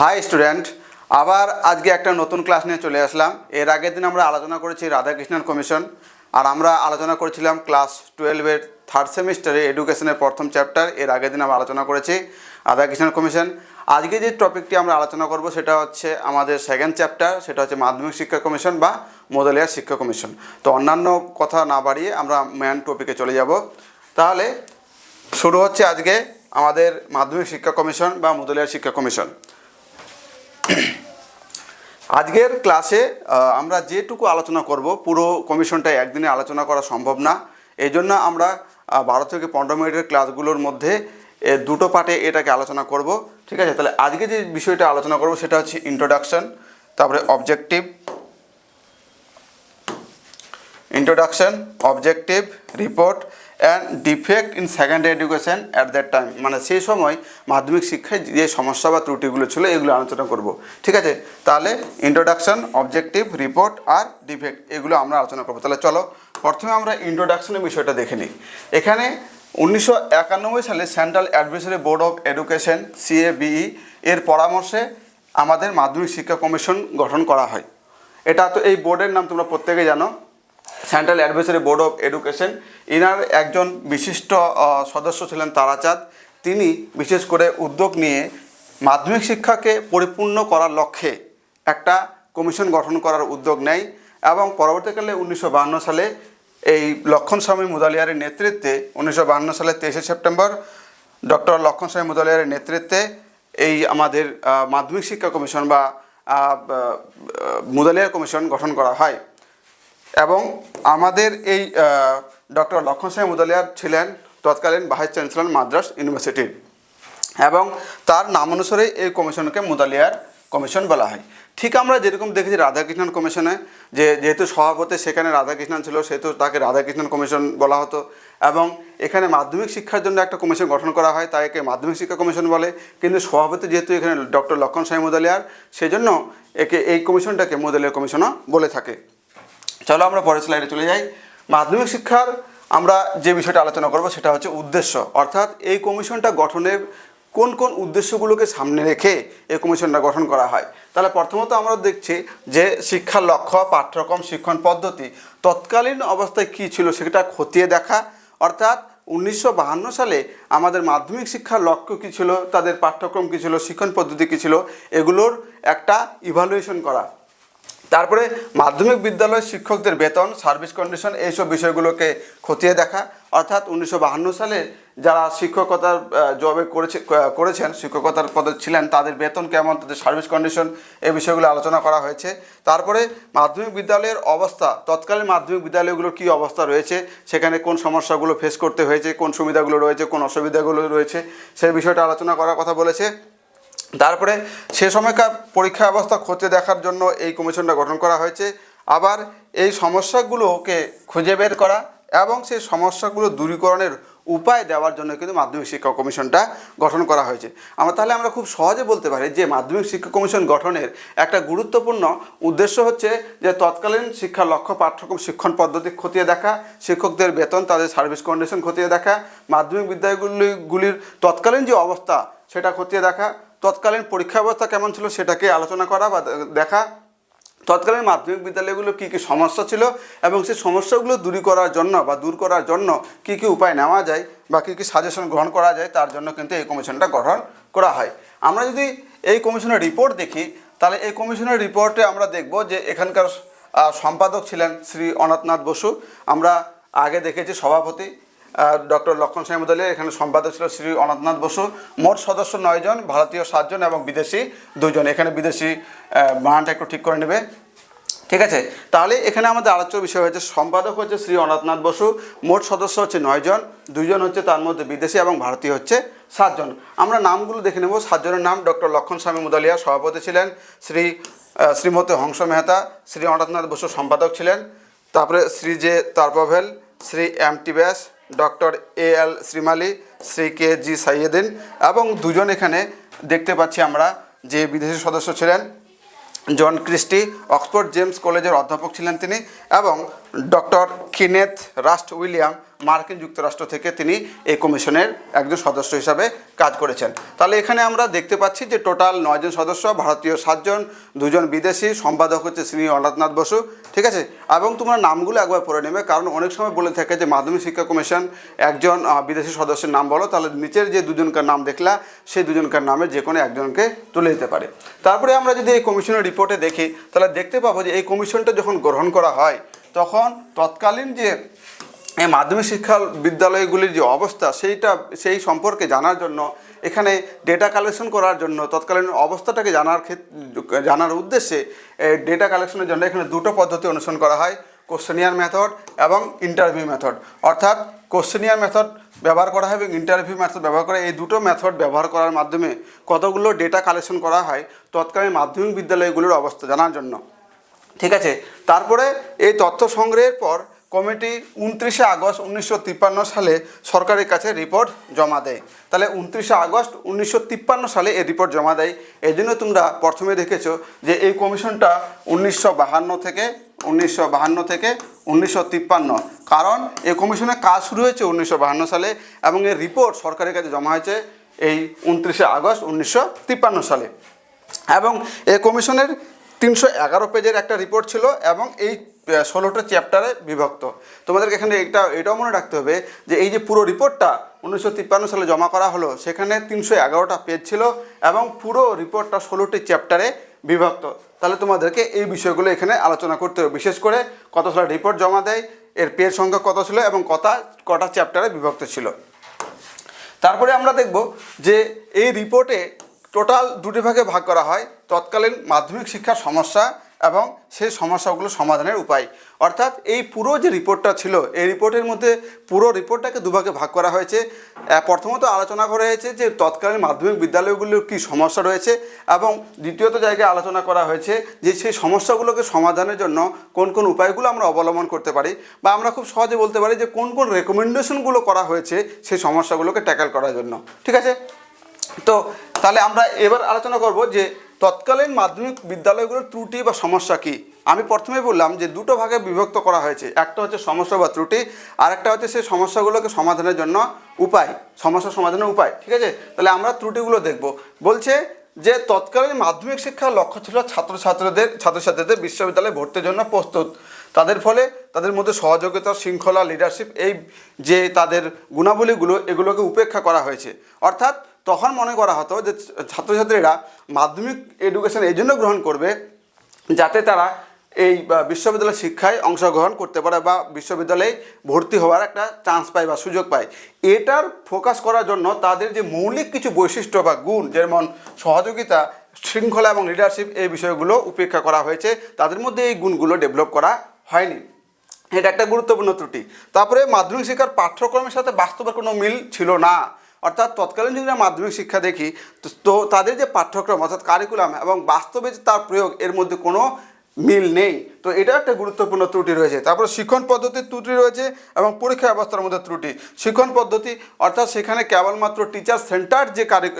High student আবার আজকে একটা নতুন ক্লাস নিয়ে চলে আসলাম। এর আগের দিন আমরা আলোচনা করেছি রাধাকৃষ্ণন কমিশন আর আমরা আলোচনা করেছিলাম ক্লাস টুয়েলভের থার্ড সেমিস্টারে এডুকেশনের প্রথম চ্যাপ্টার এর আগের দিন আমরা আলোচনা করেছি রাধাকৃষ্ণন কমিশন আজকে যে টপিকটি আমরা আলোচনা করব সেটা হচ্ছে আমাদের সেকেন্ড চ্যাপ্টার সেটা হচ্ছে মাধ্যমিক শিক্ষা কমিশন বা মোদলিয়া শিক্ষা কমিশন তো অন্যান্য কথা না বাড়িয়ে আমরা মেন টপিকে চলে যাব। তাহলে শুরু হচ্ছে আজকে আমাদের মাধ্যমিক শিক্ষা কমিশন বা মুদলিয়ার শিক্ষা কমিশন আজকের ক্লাসে আমরা যেটুকু আলোচনা করব, পুরো কমিশনটা একদিনে আলোচনা করা সম্ভব না। এই জন্য আমরা বারো থেকে পনেরো মিনিটের ক্লাসগুলোর মধ্যে দুটো পার্টে এটাকে আলোচনা করব। ঠিক আছে? তাহলে আজকে যে বিষয়টা আলোচনা করব সেটা হচ্ছে ইন্ট্রোডাকশন তারপরে objective introduction objective report and defect in secondary education at that time মানে সেই সময় মাধ্যমিক শিক্ষায় যে সমস্যা বা ত্রুটিগুলো ছিল, এগুলো আলোচনা করব। ঠিক আছে? তাহলে ইন্ট্রোডাকশন অবজেক্টিভ রিপোর্ট আর ডিফেক্ট এগুলো আমরা আলোচনা করব। তাহলে চলো, প্রথমে আমরা ইন্ট্রোডাকশনের বিষয়টা দেখে নিই। এখানে উনিশশো একানব্বই সালে central advisory board of education CABE এর পরামর্শে আমাদের মাধ্যমিক শিক্ষা কমিশন গঠন করা হয়। এটা তো এই বোর্ডের নাম তোমরা প্রত্যেকে জানো। Central advisory board of education inner একজন বিশিষ্ট সদস্য ছিলেন তারাচাঁদ। তিনি বিশেষ করে উদ্যোগ নিয়ে মাধ্যমিক শিক্ষাকে পরিপূর্ণ করার লক্ষ্যে একটা কমিশন গঠন করার উদ্যোগ নেয় এবং পরবর্তীকালে উনিশশো সালে এই লক্ষণ স্বামী মুদালিয়ারের নেতৃত্বে, উনিশশো সালের তেইশে সেপ্টেম্বর, ডক্টর লক্ষণ স্বামী মুদালিয়ারের নেতৃত্বে এই আমাদের মাধ্যমিক শিক্ষা কমিশন বা মুদালিয়ার কমিশন গঠন করা হয়। এবং আমাদের এই ডক্টর লক্ষণ সিং মুদালিয়ার ছিলেন তৎকালীন ভাইস চ্যান্সেলর মাদ্রাস ইউনিভার্সিটির এবং তার নাম অনুসারে এই কমিশনকে মুদালিয়ার কমিশন বলা হয়। ঠিক আমরা যেরকম দেখেছি রাধাকৃষ্ণন কমিশনে, যে যেহেতু সভাপতি সেখানে রাধাকৃষ্ণন ছিল, সেহেতু তাকে রাধাকৃষ্ণন কমিশন বলা হতো। এবং এখানে মাধ্যমিক শিক্ষার জন্য একটা কমিশন গঠন করা হয়, তাই একে মাধ্যমিক শিক্ষা কমিশন বলে। কিন্তু সভাপতি যেহেতু এখানে ডক্টর লক্ষণ সাই মুদালিয়ার, সেজন্য একে এই কমিশনটাকে মুদালিয়ার কমিশনও বলে থাকে। চলো আমরা পরের স্লাইডে চলে যাই। মাধ্যমিক শিক্ষার আমরা যে বিষয়টা আলোচনা করব সেটা হচ্ছে উদ্দেশ্য। অর্থাৎ এই কমিশনটা গঠনের কোন কোন উদ্দেশ্যগুলোকে সামনে রেখে এই কমিশনটা গঠন করা হয়? তাহলে প্রথমত আমরা দেখছি যে শিক্ষার লক্ষ্য, পাঠ্যক্রম, শিক্ষণ পদ্ধতি তৎকালীন অবস্থায় কী ছিল সেটা খতিয়ে দেখা। অর্থাৎ উনিশশো সালে আমাদের মাধ্যমিক শিক্ষার লক্ষ্য কী ছিল, তাদের পাঠ্যক্রম কী ছিল, শিক্ষণ পদ্ধতি কী ছিল, এগুলোর একটা ইভালুয়েশন করা। তারপরে মাধ্যমিক বিদ্যালয়ের শিক্ষকদের বেতন সার্ভিস কন্ডিশন এইসব বিষয়গুলোকে খতিয়ে দেখা। অর্থাৎ উনিশশো সালে যারা শিক্ষকতার জবে করেছে করেছেন, শিক্ষকতার পদে ছিলেন, তাদের বেতন কেমন, তাদের সার্ভিস কন্ডিশন এই বিষয়গুলো আলোচনা করা হয়েছে। তারপরে মাধ্যমিক বিদ্যালয়ের অবস্থা, তৎকালীন মাধ্যমিক বিদ্যালয়গুলোর কী অবস্থা রয়েছে, সেখানে কোন সমস্যাগুলো ফেস করতে হয়েছে, কোন সুবিধাগুলো রয়েছে, কোন অসুবিধাগুলো রয়েছে, সেই বিষয়টা আলোচনা করার কথা বলেছে। তারপরে সে সময়কার পরীক্ষা ব্যবস্থা খতিয়ে দেখার জন্য এই কমিশনটা গঠন করা হয়েছে। আবার এই সমস্যাগুলোকে খুঁজে বের করা এবং সেই সমস্যাগুলো দূরীকরণের উপায় দেওয়ার জন্য কিন্তু মাধ্যমিক শিক্ষা কমিশনটা গঠন করা হয়েছে। আমরা তাহলে আমরা খুব সহজে বলতে পারি যে মাধ্যমিক শিক্ষা কমিশন গঠনের একটা গুরুত্বপূর্ণ উদ্দেশ্য হচ্ছে যে তৎকালীন শিক্ষার লক্ষ্য পাঠ্যক্রম শিক্ষণ পদ্ধতি খতিয়ে দেখা, শিক্ষকদের বেতন, তাদের সার্ভিস কন্ডিশন খতিয়ে দেখা, মাধ্যমিক বিদ্যালয়গুলিগুলির তৎকালীন যে অবস্থা সেটা খতিয়ে দেখা তৎকালীন পরীক্ষা ব্যবস্থা কেমন ছিল সেটাকে আলোচনা করা বা দেখা। তৎকালীন মাধ্যমিক বিদ্যালয়গুলো কী কী সমস্যা ছিল এবং সেই সমস্যাগুলো দূর করার জন্য বা দূর করার জন্য কী কী উপায় নেওয়া যায় বা কী কী সাজেশন গ্রহণ করা যায়, তার জন্য কিন্তু এই কমিশনটা গঠন করা হয়। আমরা যদি এই কমিশনের রিপোর্ট দেখি, তাহলে এই কমিশনের রিপোর্টে আমরা দেখব যে এখানকার সম্পাদক ছিলেন শ্রী অনাথনাথ বসু। আমরা আগে দেখেছি সভাপতি ডক্টর লক্ষণ সাহেব মুদালিয়া এখানে সম্পাদক ছিল শ্রী অনাথনাথ বসু। মোট সদস্য নয়জন ভারতীয় সাতজন এবং বিদেশি দুজন এখানে বিদেশি মানটা একটু ঠিক করে নেবে। ঠিক আছে? তাহলে এখানে আমাদের আলোচ্য বিষয় হচ্ছে সম্পাদক হচ্ছে শ্রী অনাথনাথ বসু। মোট সদস্য হচ্ছে নয়জন দুইজন হচ্ছে তার মধ্যে বিদেশি এবং ভারতীয় হচ্ছে সাতজন আমরা নামগুলো দেখে নেব। সাতজনের নাম ডক্টর লক্ষণ স্বামী মুদালিয়া সভাপতি ছিলেন, শ্রী শ্রীমতী হংস মেহতা, শ্রী অনাথনাথ বসু সম্পাদক ছিলেন, তারপরে Shri J তারপভেল, Shri M T Vyas doctor A এল শ্রীমালি, শ্রী কে জি সাইয়েদিন এবং দুজন এখানে দেখতে পাচ্ছি আমরা যে বিদেশি সদস্য ছিলেন। জন ক্রিস্টি, অক্সফোর্ড জেমস কলেজের অধ্যাপক ছিলেন তিনি এবং ডক্টর কিনেথ রাস্ট উইলিয়াম মার্কিন যুক্তরাষ্ট্র থেকে তিনি এই কমিশনের একজন সদস্য হিসাবে কাজ করেছেন। তাহলে এখানে আমরা দেখতে পাচ্ছি যে টোটাল নয়জন সদস্য, ভারতীয় সাতজন দুজন বিদেশি, সম্পাদক হচ্ছে শ্রী অনাথনাথ বসু, ঠিক আছে? এবং তোমরা নামগুলো একবার পড়ে নেবে, কারণ অনেক সময় বলে থাকে যে মাধ্যমিক শিক্ষা কমিশন একজন বিদেশি সদস্যের নাম বলো, তাহলে নিচের যে দুজনকার নাম দেখলা, সেই দুজনকার নামে যে কোনো একজনকে তুলে দিতে পারে। তারপরে আমরা যদি এই কমিশনের রিপোর্টে দেখি, তাহলে দেখতে পাবো যে এই কমিশনটা যখন গ্রহণ করা হয়, তখন তৎকালীন যে এই মাধ্যমিক শিক্ষা বিদ্যালয়গুলির যে অবস্থা, সেইটা, সেই সম্পর্কে জানার জন্য, এখানে ডেটা কালেকশন করার জন্য, তৎকালীন অবস্থাটাকে জানার ক্ষেত্রে জানার উদ্দেশ্যে ডেটা কালেকশনের জন্য এখানে দুটো পদ্ধতি অনুসরণ করা হয় কোশ্চেনিয়ার মেথড এবং ইন্টারভিউ মেথড অর্থাৎ কোশ্চেনিয়ার মেথড ব্যবহার করা হয় এবং ইন্টারভিউ মেথড ব্যবহার করা এই দুটো মেথড ব্যবহার করার মাধ্যমে কতগুলো ডেটা কালেকশন করা হয়, তৎকালীন মাধ্যমিক বিদ্যালয়গুলোর অবস্থা জানার জন্য। ঠিক আছে? তারপরে এই তথ্য সংগ্রহের পর কমিটি উনত্রিশে আগস্ট উনিশশো তিপ্পান্ন সালে সরকারের কাছে রিপোর্ট জমা দেয়। তাহলে উনত্রিশে আগস্ট উনিশশো তিপ্পান্ন সালে এই রিপোর্ট জমা দেয়। এই জন্য তোমরা প্রথমে দেখেছ যে এই কমিশনটা উনিশশো থেকে উনিশশো থেকে উনিশশো তিপ্পান্ন। কারণ এই কমিশনের কাজ শুরু হয়েছে উনিশশো সালে এবং এর রিপোর্ট সরকারের কাছে জমা হয়েছে এই উনত্রিশে আগস্ট উনিশশো তিপ্পান্ন সালে। এবং এই কমিশনের তিনশো এগারো পেজের একটা রিপোর্ট ছিল এবং এই ষোলোটা চ্যাপ্টারে বিভক্ত। তোমাদেরকে এখানে এটা, এটাও মনে রাখতে হবে যে এই যে পুরো রিপোর্টটা উনিশশো তিপ্পান্ন সালে জমা করা হলো, সেখানে তিনশো এগারোটা পেজ ছিল এবং পুরো রিপোর্টটা ষোলোটি চ্যাপ্টারে বিভক্ত। তাহলে তোমাদেরকে এই বিষয়গুলো এখানে আলোচনা করতে হবে। বিশেষ করে কত সালে রিপোর্ট জমা দেয়, এর পেজ সংখ্যা কত ছিল এবং কটা কটা চ্যাপ্টারে বিভক্ত ছিল। তারপরে আমরা দেখব যে এই রিপোর্টে টোটাল দুটি ভাগে ভাগ করা হয়, তৎকালীন মাধ্যমিক শিক্ষার সমস্যা এবং সেই সমস্যাগুলো সমাধানের উপায়। অর্থাৎ এই পুরো যে রিপোর্টটা ছিল, এই রিপোর্টের মধ্যে পুরো রিপোর্টটাকে দুভাগে ভাগ করা হয়েছে। প্রথমত আলোচনা করা হয়েছে যে তৎকালীন মাধ্যমিক বিদ্যালয়গুলোর কী সমস্যা রয়েছে এবং দ্বিতীয়ত জায়গায় আলোচনা করা হয়েছে যে সেই সমস্যাগুলোকে সমাধানের জন্য কোন কোন উপায়গুলো আমরা অবলম্বন করতে পারি বা আমরা খুব সহজে বলতে পারি যে কোন কোন রেকমেন্ডেশনগুলো করা হয়েছে সেই সমস্যাগুলোকে ট্যাকেল করার জন্য। ঠিক আছে? তো তাহলে আমরা এবার আলোচনা করব যে তৎকালীন মাধ্যমিক বিদ্যালয়গুলোর ত্রুটি বা সমস্যা কি? আমি প্রথমেই বললাম যে দুটো ভাগে বিভক্ত করা হয়েছে। একটা হচ্ছে সমস্যা বা ত্রুটি আর একটা হচ্ছে সেই সমস্যাগুলোকে সমাধানের জন্য উপায়, সমস্যা সমাধানের উপায়, ঠিক আছে? তাহলে আমরা ত্রুটিগুলো দেখব। বলছে যে তৎকালীন মাধ্যমিক শিক্ষার লক্ষ্য ছিল ছাত্রছাত্রীদের ছাত্রছাত্রীদের বিশ্ববিদ্যালয়ে ভর্তির জন্য প্রস্তুত। তাদের ফলে তাদের মধ্যে সহযোগিতা, শৃঙ্খলা লিডারশিপ এই যে তাদের গুণাবলীগুলো, এগুলোকে উপেক্ষা করা হয়েছে। অর্থাৎ তখন মনে করা হতো যে ছাত্রছাত্রীরা মাধ্যমিক এডুকেশন এই জন্য গ্রহণ করবে যাতে তারা এই বিশ্ববিদ্যালয় শিক্ষায় অংশগ্রহণ করতে পারে বা বিশ্ববিদ্যালয়ে ভর্তি হওয়ার একটা চান্স পায় বা সুযোগ পায়। এটার ফোকাস করার জন্য তাদের যে মৌলিক কিছু বৈশিষ্ট্য বা গুণ, যেমন সহযোগিতা, শৃঙ্খলা এবং লিডারশিপ এই বিষয়গুলো উপেক্ষা করা হয়েছে, তাদের মধ্যে এই গুণগুলো ডেভেলপ করা হয়নি। এটা একটা গুরুত্বপূর্ণ ত্রুটি। তারপরে মাধ্যমিক শিক্ষার পাঠ্যক্রমের সাথে বাস্তবের কোনো মিল ছিল না। অর্থাৎ তৎকালীন যুগে আমরা মাধ্যমিক শিক্ষা দেখি, তো- তো তাদের যে পাঠ্যক্রম অর্থাৎ কারিকুলাম এবং বাস্তবে যে তার প্রয়োগ, এর মধ্যে কোনো মিল নেই। তো এটা একটা গুরুত্বপূর্ণ ত্রুটি রয়েছে। তারপরে শিক্ষণ পদ্ধতির ত্রুটি রয়েছে এবং পরীক্ষা ব্যবস্থার মধ্যে ত্রুটি। শিক্ষণ পদ্ধতি, অর্থাৎ সেখানে কেবলমাত্র টিচার সেন্টার যে কারি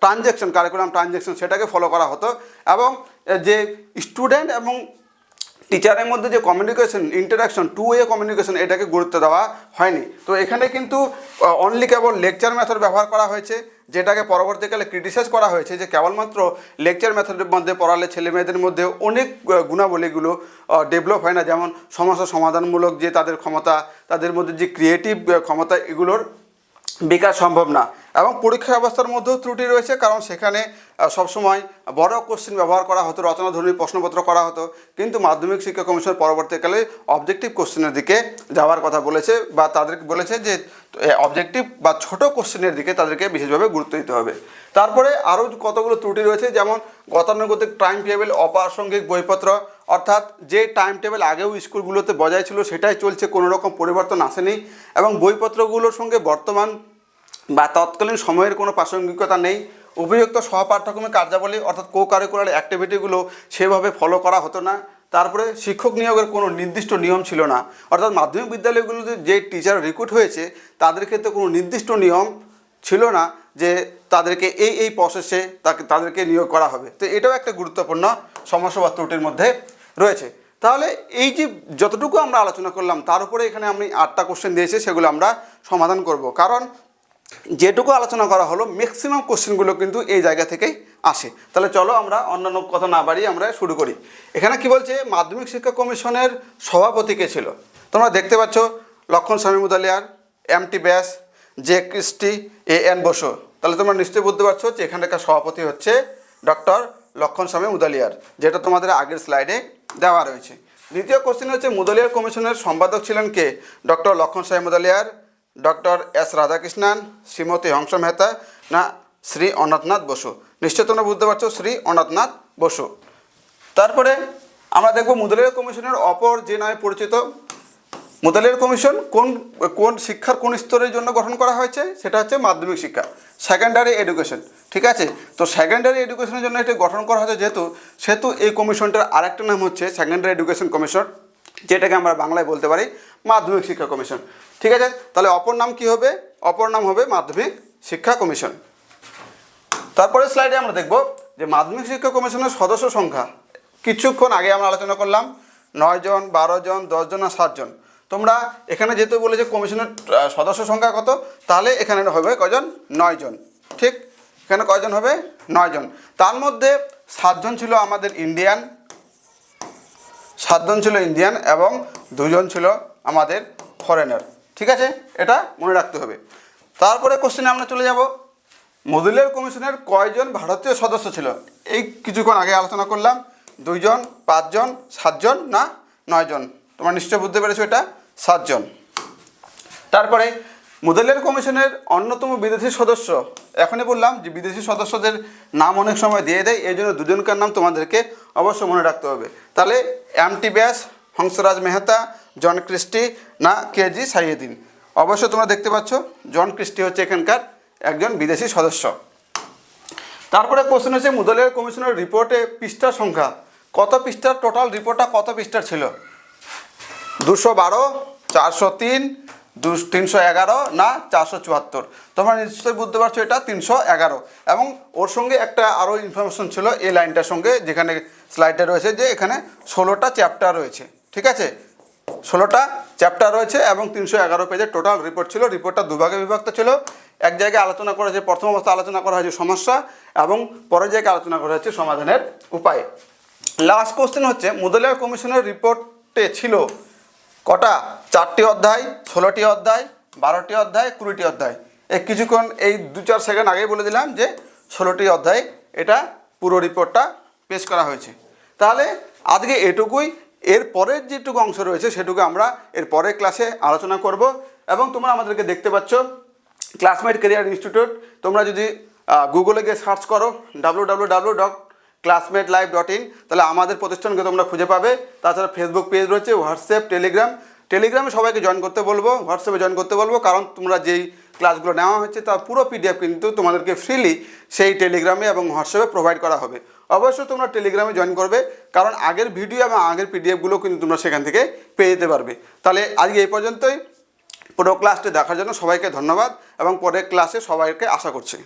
ট্রানজ্যাকশন কারিকুলাম ট্রানজ্যাকশন সেটাকে ফলো করা হতো এবং যে স্টুডেন্ট এবং টিচারের মধ্যে যে communication interaction two way communication এটাকে গুরুত্ব দেওয়া হয়নি। তো এখানে কিন্তু অনলি কেবল লেকচার মেথড ব্যবহার করা হয়েছে, যেটাকে পরবর্তীকালে ক্রিটিসাইজ করা হয়েছে যে কেবলমাত্র লেকচার মেথডের মধ্যে পড়ালে ছেলে মেয়েদের মধ্যে অনেক গুণাবলীগুলো ডেভেলপ হয় না। যেমন সমস্যা সমাধানমূলক যে তাদের ক্ষমতা, তাদের মধ্যে যে ক্রিয়েটিভ ক্ষমতা, এগুলোর বিকাশ সম্ভব না। এবং পরীক্ষা ব্যবস্থার মধ্যেও ত্রুটি রয়েছে, কারণ সেখানে সবসময় বড় কোশ্চেন ব্যবহার করা হতো, রচনাধর্মী প্রশ্নপত্র করা হতো, কিন্তু মাধ্যমিক শিক্ষা কমিশন পরবর্তীকালে অবজেক্টিভ কোশ্চেনের দিকে যাওয়ার কথা বলেছে বা তাদেরকে বলেছে যে অবজেক্টিভ বা ছোট কোশ্চেনের দিকে তাদেরকে বিশেষভাবে গুরুত্ব দিতে হবে। তারপরে আরও কতগুলো ত্রুটি রয়েছে, যেমন গতানুগতিক টাইম টেবিল অপ্রাসঙ্গিক বইপত্র অর্থাৎ যে টাইম টেবিল আগেও স্কুলগুলোতে বজায় ছিল, সেটাই চলছে কোনো রকম পরিবর্তন আসেনি এবং বইপত্রগুলোর সঙ্গে বর্তমান বা তৎকালীন সময়ের কোনো প্রাসঙ্গিকতা নেই। উপযুক্ত সহপাঠ্যক্রমের কার্যাবলী অর্থাৎ কো কারিকুলার অ্যাক্টিভিটিগুলো সেভাবে ফলো করা হতো না। তারপরে শিক্ষক নিয়োগের কোনো নির্দিষ্ট নিয়ম ছিল না। অর্থাৎ মাধ্যমিক বিদ্যালয়গুলোতে যে টিচার রিক্রুট হয়েছে, তাদের ক্ষেত্রে কোনো নির্দিষ্ট নিয়ম ছিল না যে তাদেরকে এই এই প্রসেসে তাকে, তাদেরকে নিয়োগ করা হবে। তো এটাও একটা গুরুত্বপূর্ণ সমস্যা বা ত্রুটির মধ্যে রয়েছে। তাহলে এই যে যতটুকু আমরা আলোচনা করলাম, তার উপরে এখানে আমি আটটা কোশ্চেন দিয়েছি, সেগুলো আমরা সমাধান করব। কারণ যেটুকু আলোচনা করা হলো ম্যাক্সিমাম কোশ্চেনগুলো কিন্তু এই জায়গা থেকেই আসে। তাহলে চলো আমরা অন্যান্য কথা না বাড়িয়ে আমরা শুরু করি। এখানে কি বলছে? মাধ্যমিক শিক্ষা কমিশনের সভাপতি কে ছিল? তোমরা দেখতে পাচ্ছ লক্ষণ স্বামী Mudaliar M T Vyas J Christie A N Basu. তাহলে তোমরা নিশ্চয়ই বুঝতে পারছ যে এখানকার সভাপতি হচ্ছে ডক্টর লক্ষণ স্বামী মুদালিয়ার, যেটা তোমাদের আগের স্লাইডে দেওয়া রয়েছে। দ্বিতীয় কোশ্চেন হচ্ছে, মুদালিয়ার কমিশনের সম্পাদক ছিলেন কে? Doctor Lakshman Swami Mudaliar, doctor S Radhakrishnan, Shrimati Hansa Mehta, না, শ্রী অনাথনাথ বসু। নিশ্চয় তোমরা বুঝতে পারছ, শ্রী অনাথনাথ বসু। তারপরে আমরা দেখব মুদালিয়ার কমিশনের অপর যে নামে পরিচিত মুদালিয়ার কমিশন কোন কোন শিক্ষার কোন স্তরের জন্য গঠন করা হয়েছে, সেটা হচ্ছে মাধ্যমিক শিক্ষা সেকেন্ডারি এডুকেশন ঠিক আছে? তো সেকেন্ডারি এডুকেশনের জন্য এটি গঠন করা হয়েছে যেহেতু, সেহেতু এই কমিশনটার আরেকটা নাম হচ্ছে সেকেন্ডারি এডুকেশন কমিশন যেটাকে আমরা বাংলায় বলতে পারি মাধ্যমিক শিক্ষা কমিশন, ঠিক আছে? তাহলে অপর নাম কি হবে? অপর নাম হবে মাধ্যমিক শিক্ষা কমিশন। তারপরে স্লাইডে আমরা দেখব যে মাধ্যমিক শিক্ষা কমিশনের সদস্য সংখ্যা, কিছুক্ষণ আগে আমরা আলোচনা করলাম নয় জন বারো জন দশজন আর সাতজন তোমরা এখানে যেহেতু বলে যে কমিশনের সদস্য সংখ্যা কত, তাহলে এখানে হবে কয়জন? নয় জন ঠিক? এখানে কয়জন হবে? নয় জন তার মধ্যে সাতজন ছিল আমাদের ইন্ডিয়ান, সাতজন ছিল ইন্ডিয়ান এবং দুজন ছিল আমাদের ফরেনার। ঠিক আছে? এটা মনে রাখতে হবে। তারপরে কোশ্চেনে আমরা চলে যাব। মদুলের কমিশনের কয়জন ভারতীয় সদস্য ছিল? এই কিছুক্ষণ আগে আলোচনা করলাম। দুইজন, পাঁচজন, সাতজন না নয়জন? তোমরা নিশ্চয় বুঝতে পেরেছ এটা, সাতজন। তারপরে মুদালিয়ার কমিশনের অন্যতম বিদেশি সদস্য, এখনই বললাম যে বিদেশি সদস্যদের নাম অনেক সময় দিয়ে দেয়, এই জন্য দুজনকার নাম তোমাদেরকে অবশ্য মনে রাখতে হবে। তাহলে M T Vyas, Hansraj Mehta, John Christie না কেজি সাইয়েদিন। অবশ্যই তোমরা দেখতে পাচ্ছ, জন ক্রিস্টি হচ্ছে এখানকার একজন বিদেশি সদস্য। তারপরে কোশ্চেন হচ্ছে মুদালিয়ার কমিশনের রিপোর্টে পৃষ্ঠার সংখ্যা, কত পৃষ্ঠার টোটাল রিপোর্টটা কত পৃষ্ঠার ছিল? দুশো বারো, চারশো তিন, দু, তিনশো এগারো, না, চারশো চুয়াত্তর। তোমরা নিশ্চয়ই বুঝতে পারছ এটা তিনশো এগারো। এবং ওর সঙ্গে একটা আরও ইনফরমেশন ছিল এই লাইনটার সঙ্গে, যেখানে স্লাইডে রয়েছে, যে এখানে ষোলোটা চ্যাপ্টার রয়েছে। ঠিক আছে? ষোলোটা চ্যাপ্টার রয়েছে এবং তিনশো এগারো পেজের টোটাল রিপোর্ট ছিল। রিপোর্টটা দুভাগে বিভক্ত ছিল। এক জায়গায় আলোচনা করা হয়েছে, প্রথম অবস্থা আলোচনা করা হয়েছে সমস্যা এবং পরের জায়গায় আলোচনা করা হয়েছে সমাধানের উপায়। লাস্ট কোশ্চেন হচ্ছে মুদলিয়ার কমিশনের রিপোর্টে ছিল কটা? চারটি অধ্যায়, ষোলোটি অধ্যায়, বারোটি অধ্যায়, কুড়িটি অধ্যায়। এই কিছুক্ষণ, এই দু চার সেকেন্ড আগেই বলে দিলাম যে ষোলোটি অধ্যায়, এটা পুরো রিপোর্টটা পেশ করা হয়েছে। তাহলে আজকে এটুকুই, এর পরের যেটুকু অংশ রয়েছে সেটুকু আমরা এর পরের ক্লাসে আলোচনা করব এবং তোমরা আমাদেরকে দেখতে পাচ্ছ ক্লাসমেট কেরিয়ার ইনস্টিটিউট তোমরা যদি গুগলে গিয়ে সার্চ করো W W W dot classmate live dot in তাহলে আমাদের প্রতিষ্ঠানকে তোমরা খুঁজে পাবে। তাছাড়া ফেসবুক পেজ রয়েছে হোয়াটসঅ্যাপ টেলিগ্রাম টেলিগ্রামে সবাইকে জয়েন করতে বলব হোয়াটসঅ্যাপে জয়েন করতে বলব, কারণ তোমরা যেই ক্লাসগুলো নেওয়া হচ্ছে তার পুরো পিডিএফ কিন্তু তোমাদেরকে ফ্রিলি সেই টেলিগ্রামে এবং হোয়াটসঅ্যাপে প্রোভাইড করা হবে। অবশ্যই তোমরা টেলিগ্রামে জয়েন করবে, কারণ আগের ভিডিও এবং আগের পিডিএফগুলো কিন্তু তোমরা সেখান থেকে পেয়ে যেতে পারবে। তাহলে আজকে এই পর্যন্তই। পুরো ক্লাসটি দেখার জন্য সবাইকে ধন্যবাদ এবং পরের ক্লাসে সবাইকে আশা করছি।